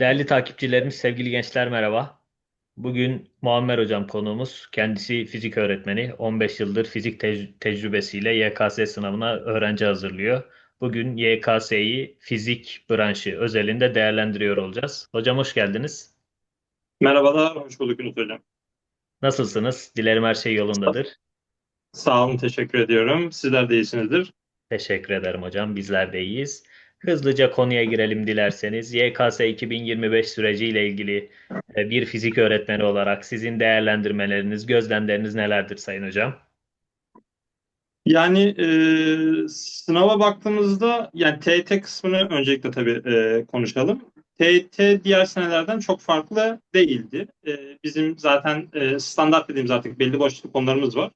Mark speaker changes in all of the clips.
Speaker 1: Değerli takipçilerimiz, sevgili gençler merhaba. Bugün Muammer Hocam konuğumuz. Kendisi fizik öğretmeni. 15 yıldır fizik tec- tecrübesiyle YKS sınavına öğrenci hazırlıyor. Bugün YKS'yi fizik branşı özelinde değerlendiriyor olacağız. Hocam hoş geldiniz.
Speaker 2: Merhabalar, hoş bulduk Yunus Hocam.
Speaker 1: Nasılsınız? Dilerim her şey yolundadır.
Speaker 2: Sağ olun, teşekkür ediyorum. Sizler de iyisinizdir.
Speaker 1: Teşekkür ederim hocam. Bizler de iyiyiz. Hızlıca konuya girelim dilerseniz. YKS 2025 süreciyle ilgili e, bir fizik öğretmeni olarak sizin değerlendirmeleriniz, gözlemleriniz nelerdir Sayın Hocam?
Speaker 2: Yani e, sınava baktığımızda, yani TYT kısmını öncelikle tabii e, konuşalım. TYT diğer senelerden çok farklı değildi. E, bizim zaten e, standart dediğimiz artık belli başlı konularımız var.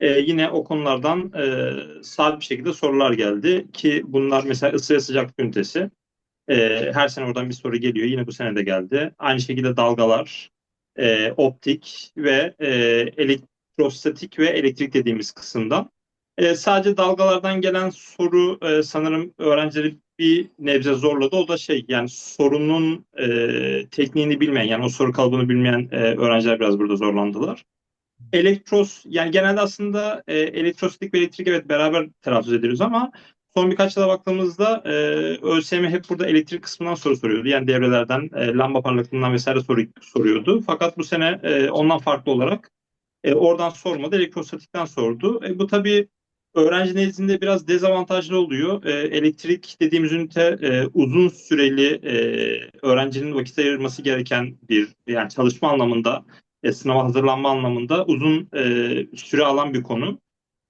Speaker 2: E, yine o konulardan e, sabit bir şekilde sorular geldi ki bunlar mesela ısı ve sıcaklık ünitesi. E, her sene oradan bir soru geliyor. Yine bu sene de geldi. Aynı şekilde dalgalar, e, optik ve e, elektrostatik ve elektrik dediğimiz kısımdan. E, sadece dalgalardan gelen soru e, sanırım öğrencileri bir nebze zorladı. O da şey yani sorunun e, tekniğini bilmeyen yani o soru kalıbını bilmeyen e, öğrenciler biraz burada zorlandılar. Elektros yani genelde aslında e, elektrostatik ve elektrik evet beraber telaffuz ediyoruz ama son birkaç yıla baktığımızda e, ÖSYM hep burada elektrik kısmından soru soruyordu. Yani devrelerden, e, lamba parlaklığından vesaire soru soruyordu. Fakat bu sene e, ondan farklı olarak e, oradan sormadı, elektrostatikten sordu. E, bu tabii öğrenci nezdinde biraz dezavantajlı oluyor. E, elektrik dediğimiz ünite e, uzun süreli e, öğrencinin vakit ayırması gereken bir yani çalışma anlamında e, sınava hazırlanma anlamında uzun e, süre alan bir konu.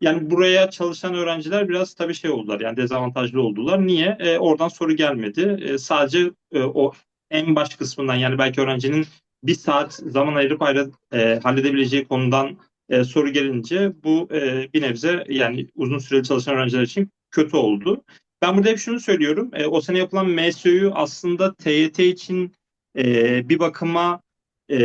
Speaker 2: Yani buraya çalışan öğrenciler biraz tabii şey oldular yani dezavantajlı oldular. Niye? E, oradan soru gelmedi. E, sadece e, o en baş kısmından yani belki öğrencinin bir saat zaman ayırıp ayrı, e, halledebileceği konudan e, soru gelince bu e, bir nebze yani uzun süreli çalışan öğrenciler için kötü oldu. Ben burada hep şunu söylüyorum. E, o sene yapılan MSÖ'yü aslında TYT için e, bir bakıma e,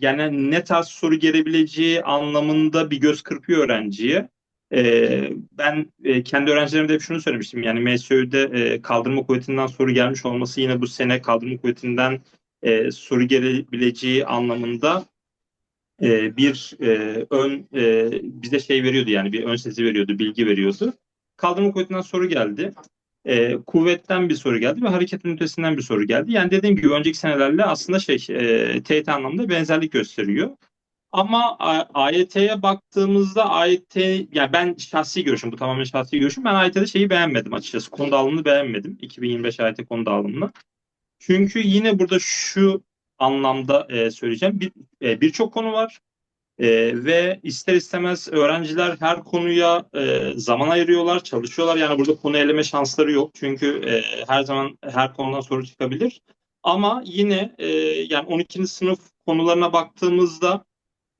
Speaker 2: yani ne tarz soru gelebileceği anlamında bir göz kırpıyor öğrenciye. E, ben e, kendi öğrencilerime de hep şunu söylemiştim. Yani MSÖ'de e, kaldırma kuvvetinden soru gelmiş olması yine bu sene kaldırma kuvvetinden e, soru gelebileceği anlamında e, bir e, ön e, bize şey veriyordu yani bir ön sesi veriyordu, bilgi veriyordu. Kaldırma kuvvetinden soru geldi. E, kuvvetten bir soru geldi ve hareket ünitesinden bir soru geldi. Yani dediğim gibi önceki senelerle aslında şey e, TYT anlamda benzerlik gösteriyor. Ama AYT'ye baktığımızda AYT yani ben şahsi görüşüm bu tamamen şahsi görüşüm. Ben AYT'de şeyi beğenmedim açıkçası. Konu dağılımını beğenmedim. 2025 AYT konu dağılımını. Çünkü yine burada şu anlamda e, söyleyeceğim. Bir e, birçok konu var. E, ve ister istemez öğrenciler her konuya e, zaman ayırıyorlar, çalışıyorlar. Yani burada konu eleme şansları yok. Çünkü e, her zaman her konudan soru çıkabilir. Ama yine e, yani 12. sınıf konularına baktığımızda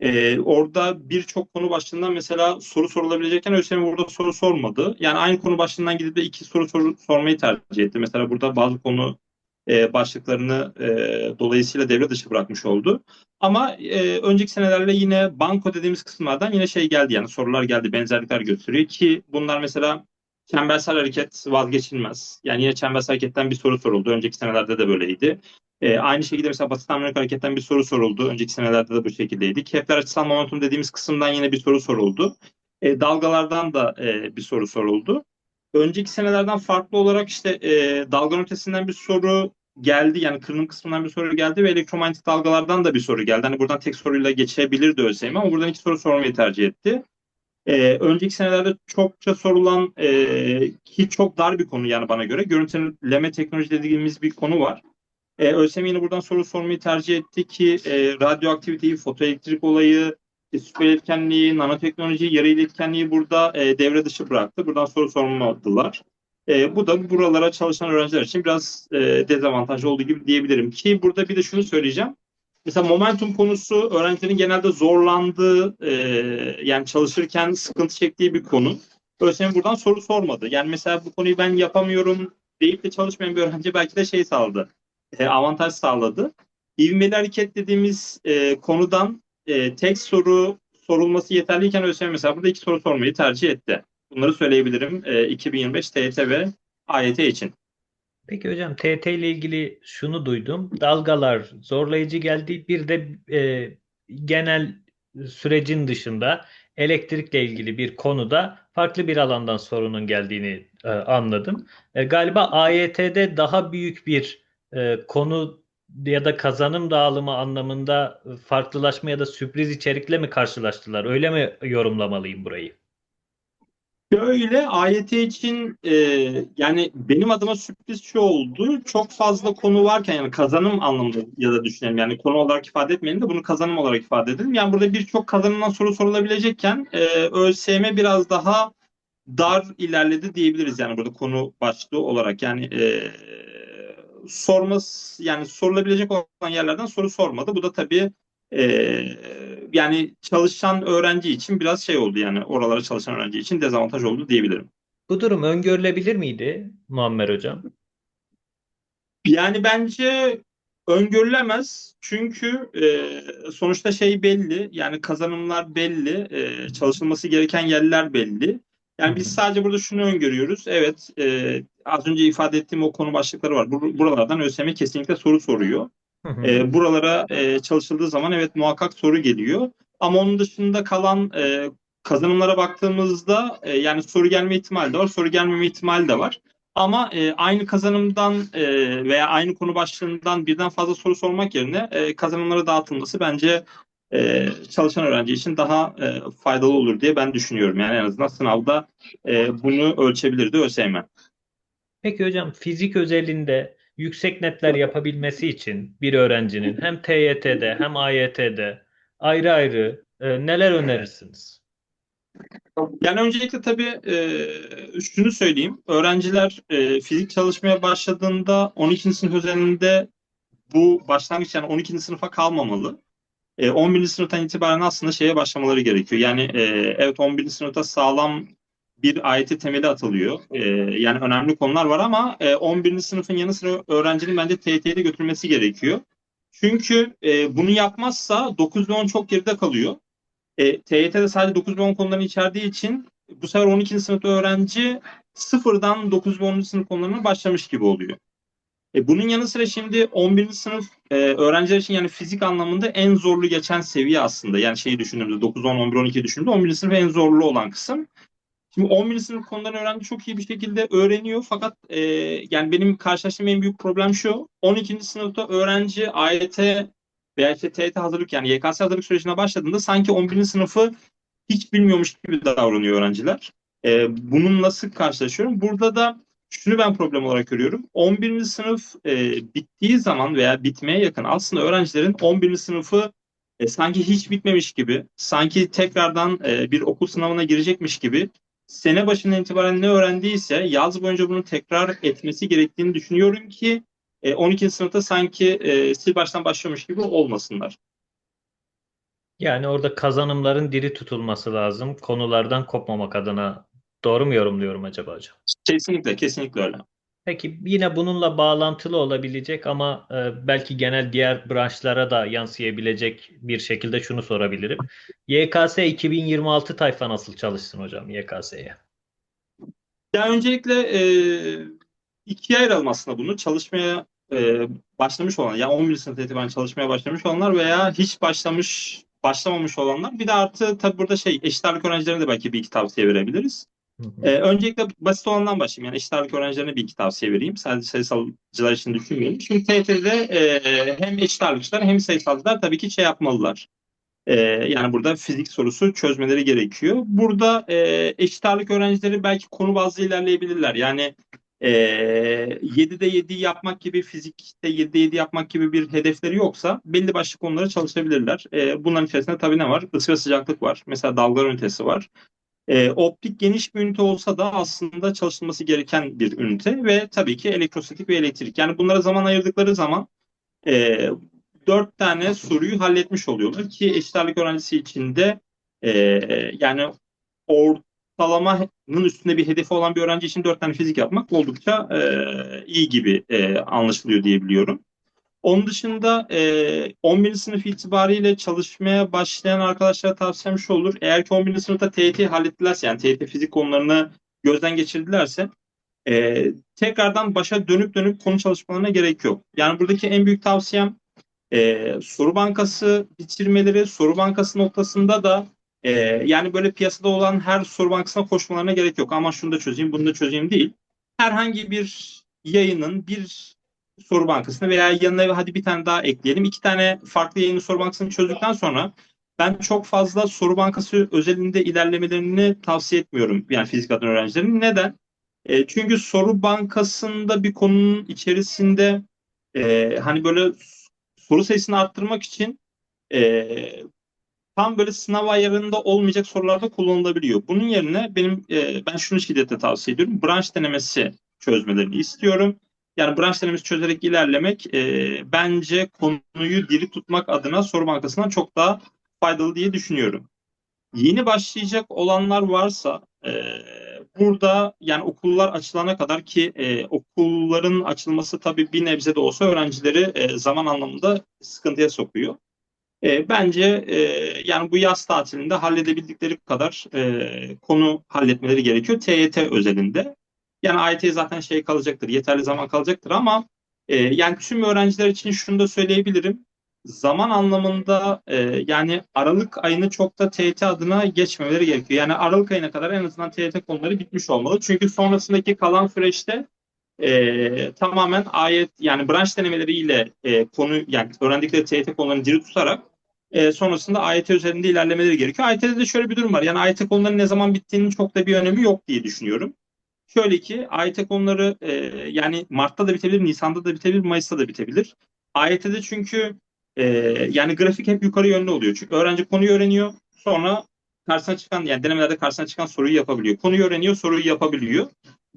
Speaker 2: e, orada birçok konu başlığından mesela soru sorulabilecekken ÖSYM burada soru sormadı. Yani aynı konu başlığından gidip de iki soru sor, sormayı tercih etti. Mesela burada bazı konu e, başlıklarını e, dolayısıyla devre dışı bırakmış oldu. Ama e, önceki senelerle yine banko dediğimiz kısımlardan yine şey geldi yani sorular geldi, benzerlikler gösteriyor ki bunlar mesela çembersel hareket vazgeçilmez. Yani yine çembersel hareketten bir soru soruldu. Önceki senelerde de böyleydi. E, aynı şekilde mesela basit harmonik hareketten bir soru soruldu. Önceki senelerde de bu şekildeydi. Kepler açısal momentum dediğimiz kısımdan yine bir soru soruldu. E, dalgalardan da e, bir soru soruldu. Önceki senelerden farklı olarak işte e, dalga ötesinden bir soru geldi. Yani kırılım kısmından bir soru geldi ve elektromanyetik dalgalardan da bir soru geldi. Hani buradan tek soruyla geçebilirdi ÖSYM ama buradan iki soru sormayı tercih etti. Ee, önceki senelerde çokça sorulan e, ki çok dar bir konu yani bana göre görüntüleme teknoloji dediğimiz bir konu var. Ee, ÖSYM yine buradan soru sormayı tercih etti ki e, radyoaktiviteyi, fotoelektrik olayı, e, süper iletkenliği, nanoteknoloji, yarı iletkenliği burada e, devre dışı bıraktı. Buradan soru sormadılar. E, bu da buralara çalışan öğrenciler için biraz e, dezavantajlı olduğu gibi diyebilirim. Ki burada bir de şunu söyleyeceğim. Mesela momentum konusu öğrencilerin genelde zorlandığı, e, yani çalışırken sıkıntı çektiği bir konu. ÖSYM buradan soru sormadı. Yani mesela bu konuyu ben yapamıyorum deyip de çalışmayan bir öğrenci belki de şey sağladı, e, avantaj sağladı. İvmeli hareket dediğimiz e, konudan e, tek soru sorulması yeterliyken ÖSYM mesela burada iki soru sormayı tercih etti. Bunları söyleyebilirim e, 2025 TYT ve AYT için.
Speaker 1: Peki hocam TET ile ilgili şunu duydum. Dalgalar zorlayıcı geldi. Bir de e, genel sürecin dışında elektrikle ilgili bir konuda farklı bir alandan sorunun geldiğini e, anladım. E, galiba AYT'de daha büyük bir e, konu ya da kazanım dağılımı anlamında farklılaşma ya da sürpriz içerikle mi karşılaştılar? Öyle mi yorumlamalıyım burayı?
Speaker 2: Böyle AYT için e, yani benim adıma sürpriz şu oldu. Çok fazla konu varken yani kazanım anlamında ya da düşünelim yani konu olarak ifade etmeyelim de bunu kazanım olarak ifade edelim. Yani burada birçok kazanımdan soru sorulabilecekken e, ÖSYM biraz daha dar ilerledi diyebiliriz yani burada konu başlığı olarak. Yani e, sorması yani sorulabilecek olan yerlerden soru sormadı. Bu da tabii e, yani çalışan öğrenci için biraz şey oldu yani oralara çalışan öğrenci için dezavantaj oldu diyebilirim.
Speaker 1: Bu durum öngörülebilir miydi Muammer Hocam?
Speaker 2: Yani bence öngörülemez çünkü e, sonuçta şey belli yani kazanımlar belli e, çalışılması gereken yerler belli. Yani biz sadece burada şunu öngörüyoruz. Evet e, az önce ifade ettiğim o konu başlıkları var. Buralardan ÖSYM kesinlikle soru soruyor. E, buralara e, çalışıldığı zaman evet muhakkak soru geliyor. Ama onun dışında kalan e, kazanımlara baktığımızda e, yani soru gelme ihtimali de var, soru gelmeme ihtimali de var. Ama e, aynı kazanımdan e, veya aynı konu başlığından birden fazla soru sormak yerine e, kazanımlara dağıtılması bence e, çalışan öğrenci için daha e, faydalı olur diye ben düşünüyorum. Yani en azından sınavda e, bunu ölçebilirdi ÖSYM.
Speaker 1: Peki hocam fizik özelinde yüksek netler yapabilmesi için bir öğrencinin hem TYT'de hem AYT'de ayrı ayrı e, neler önerirsiniz?
Speaker 2: Yani öncelikle tabii e, şunu söyleyeyim. Öğrenciler e, fizik çalışmaya başladığında 12. sınıf özelinde bu başlangıç yani 12. sınıfa kalmamalı. E, 11. sınıftan itibaren aslında şeye başlamaları gerekiyor. Yani e, evet 11. sınıfta sağlam bir ayeti temeli atılıyor. E, yani önemli konular var ama e, 11. sınıfın yanı sıra öğrencinin bence TYT'ye götürmesi gerekiyor. Çünkü e, bunu yapmazsa 9 ve 10 çok geride kalıyor. E, TYT'de sadece 9 ve 10 konularını içerdiği için bu sefer 12. sınıfta öğrenci sıfırdan 9 ve 10. sınıf konularına başlamış gibi oluyor. E, bunun yanı sıra şimdi 11. sınıf e, öğrenciler için yani fizik anlamında en zorlu geçen seviye aslında. Yani şeyi düşündüğümüzde 9, 10, 11, 12 düşündüğümde 11. sınıf en zorlu olan kısım. Şimdi 11. sınıf konularını öğrenci çok iyi bir şekilde öğreniyor fakat e, yani benim karşılaştığım en büyük problem şu 12. sınıfta öğrenci AYT veya işte TYT hazırlık yani YKS hazırlık sürecine başladığında sanki 11. sınıfı hiç bilmiyormuş gibi davranıyor öğrenciler. E, bununla sık karşılaşıyorum. Burada da şunu ben problem olarak görüyorum. 11. sınıf e, bittiği zaman veya bitmeye yakın aslında öğrencilerin 11. sınıfı e, sanki hiç bitmemiş gibi, sanki tekrardan e, bir okul sınavına girecekmiş gibi sene başından itibaren ne öğrendiyse yaz boyunca bunu tekrar etmesi gerektiğini düşünüyorum ki e, 12. sınıfta sanki e, sil baştan başlamış gibi olmasınlar.
Speaker 1: Yani orada kazanımların diri tutulması lazım. Konulardan kopmamak adına doğru mu yorumluyorum acaba hocam?
Speaker 2: Kesinlikle, kesinlikle öyle.
Speaker 1: Peki yine bununla bağlantılı olabilecek ama e, belki genel diğer branşlara da yansıyabilecek bir şekilde şunu sorabilirim. YKS 2026 tayfa nasıl çalışsın hocam YKS'ye?
Speaker 2: Ya öncelikle e, ikiye ayıralım aslında bunu. Çalışmaya e, başlamış olan, yani 11. sınıf itibaren çalışmaya başlamış olanlar veya hiç başlamış başlamamış olanlar. Bir de artı tabii burada şey eşit ağırlık öğrencilerine de belki bir iki tavsiye verebiliriz. Ee, öncelikle basit olandan başlayayım. Yani eşit ağırlık öğrencilerine bir iki tavsiye vereyim. Sadece sayısalcılar için düşünmeyelim. Şimdi TYT'de e, hem eşit ağırlıkçılar hem sayısalcılar tabii ki şey yapmalılar. E, yani burada fizik sorusu çözmeleri gerekiyor. Burada e, eşit ağırlık öğrencileri belki konu bazlı ilerleyebilirler. Yani e, 7'de 7 yapmak gibi fizikte 7'de 7 yapmak gibi bir hedefleri yoksa belli başlı konulara çalışabilirler. E, bunların içerisinde tabii ne var? Isı ve sıcaklık var. Mesela dalgalar ünitesi var. E, optik geniş bir ünite olsa da aslında çalışılması gereken bir ünite ve tabii ki elektrostatik ve elektrik. Yani bunlara zaman ayırdıkları zaman e, dört tane soruyu halletmiş oluyorlar ki eşit ağırlık öğrencisi için de e, yani ortalamanın üstünde bir hedefi olan bir öğrenci için dört tane fizik yapmak oldukça e, iyi gibi e, anlaşılıyor diyebiliyorum. Onun dışında e, 11. sınıf itibariyle çalışmaya başlayan arkadaşlara tavsiyem şu olur. Eğer ki 11. sınıfta TYT hallettilerse yani TYT fizik konularını gözden geçirdilerse e, tekrardan başa dönüp dönüp konu çalışmalarına gerek yok. Yani buradaki en büyük tavsiyem e, soru bankası bitirmeleri, soru bankası noktasında da e, yani böyle piyasada olan her soru bankasına koşmalarına gerek yok. Ama şunu da çözeyim, bunu da çözeyim değil. Herhangi bir yayının bir soru bankasına veya yanına hadi bir tane daha ekleyelim. iki tane farklı yayının soru bankasını çözdükten sonra ben çok fazla soru bankası özelinde ilerlemelerini tavsiye etmiyorum. Yani fizik alan öğrencilerin. Neden? E, çünkü soru bankasında bir konunun içerisinde e, hani böyle soru sayısını arttırmak için e, tam böyle sınav ayarında olmayacak sorularda kullanılabiliyor. Bunun yerine benim e, ben şunu şiddetle tavsiye ediyorum. Branş denemesi çözmelerini istiyorum. Yani branş denemesi çözerek ilerlemek e, bence konuyu diri tutmak adına soru bankasından çok daha faydalı diye düşünüyorum. Yeni başlayacak olanlar varsa e, burada yani okullar açılana kadar ki e, okulların açılması tabii bir nebze de olsa öğrencileri e, zaman anlamında sıkıntıya sokuyor. E, bence e, yani bu yaz tatilinde halledebildikleri kadar e, konu halletmeleri gerekiyor TYT özelinde. Yani AYT zaten şey kalacaktır, yeterli zaman kalacaktır ama e, yani tüm öğrenciler için şunu da söyleyebilirim zaman anlamında e, yani Aralık ayını çok da TYT adına geçmemeleri gerekiyor. Yani Aralık ayına kadar en azından TYT konuları bitmiş olmalı. Çünkü sonrasındaki kalan süreçte e, tamamen ayet yani branş denemeleriyle e, konu yani öğrendikleri TYT konularını diri tutarak e, sonrasında AYT üzerinde ilerlemeleri gerekiyor. AYT'de de şöyle bir durum var. Yani AYT konularının ne zaman bittiğinin çok da bir önemi yok diye düşünüyorum. Şöyle ki AYT konuları e, yani Mart'ta da bitebilir, Nisan'da da bitebilir, Mayıs'ta da bitebilir. AYT'de çünkü e, yani grafik hep yukarı yönlü oluyor. Çünkü öğrenci konuyu öğreniyor. Sonra karşısına çıkan yani denemelerde karşısına çıkan soruyu yapabiliyor. Konuyu öğreniyor, soruyu yapabiliyor.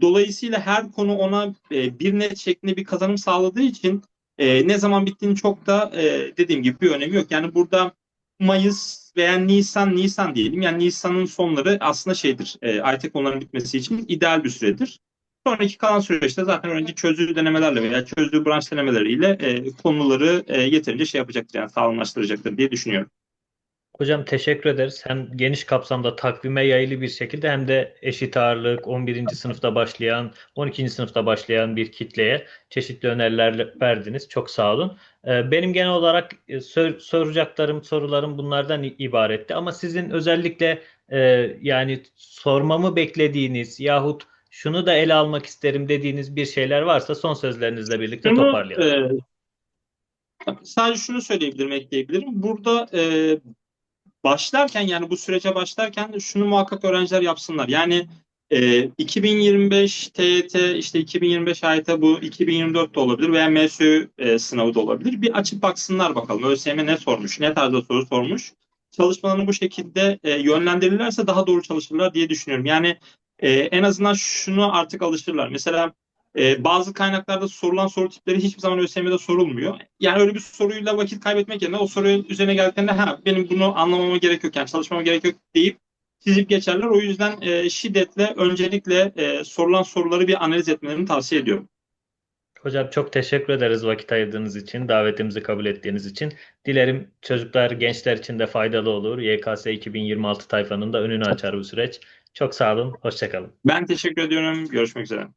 Speaker 2: Dolayısıyla her konu ona e, bir net şeklinde bir kazanım sağladığı için e, ne zaman bittiğini çok da e, dediğim gibi bir önemi yok. Yani burada Mayıs veya Nisan, Nisan diyelim. Yani Nisan'ın sonları aslında şeydir. E, IT konuların bitmesi için ideal bir süredir. Sonraki kalan süreçte zaten öğrenci çözdüğü denemelerle veya çözdüğü branş denemeleriyle e, konuları e, yeterince şey yapacaktır yani sağlamlaştıracaktır diye düşünüyorum.
Speaker 1: Hocam teşekkür ederiz. Hem geniş kapsamda takvime yayılı bir şekilde hem de eşit ağırlık 11. sınıfta başlayan, 12. sınıfta başlayan bir kitleye çeşitli öneriler verdiniz. Çok sağ olun. Ee, benim genel olarak e, sor, soracaklarım, sorularım bunlardan ibaretti. Ama sizin özellikle e, yani sormamı beklediğiniz yahut şunu da ele almak isterim dediğiniz bir şeyler varsa son sözlerinizle birlikte
Speaker 2: Şunu,
Speaker 1: toparlayalım.
Speaker 2: e, sadece şunu söyleyebilirim, ekleyebilirim. Burada e, başlarken yani bu sürece başlarken şunu muhakkak öğrenciler yapsınlar. Yani e, 2025 TYT işte 2025 AYT bu 2024 de olabilir veya MSÜ e, sınavı da olabilir. Bir açıp baksınlar bakalım ÖSYM ne sormuş, ne tarzda soru sormuş. Çalışmalarını bu şekilde e, yönlendirirlerse daha doğru çalışırlar diye düşünüyorum. Yani e, en azından şunu artık alışırlar. Mesela e, bazı kaynaklarda sorulan soru tipleri hiçbir zaman ÖSYM'de sorulmuyor. Yani öyle bir soruyla vakit kaybetmek yerine o sorunun üzerine geldiklerinde ha benim bunu anlamama gerek yok yani çalışmama gerek yok deyip çizip geçerler. O yüzden e, şiddetle öncelikle e, sorulan soruları bir analiz etmelerini tavsiye ediyorum.
Speaker 1: Hocam çok teşekkür ederiz vakit ayırdığınız için, davetimizi kabul ettiğiniz için. Dilerim çocuklar, gençler için de faydalı olur. YKS 2026 tayfanın da önünü açar bu süreç. Çok sağ olun, hoşçakalın.
Speaker 2: Ben teşekkür ediyorum. Görüşmek üzere.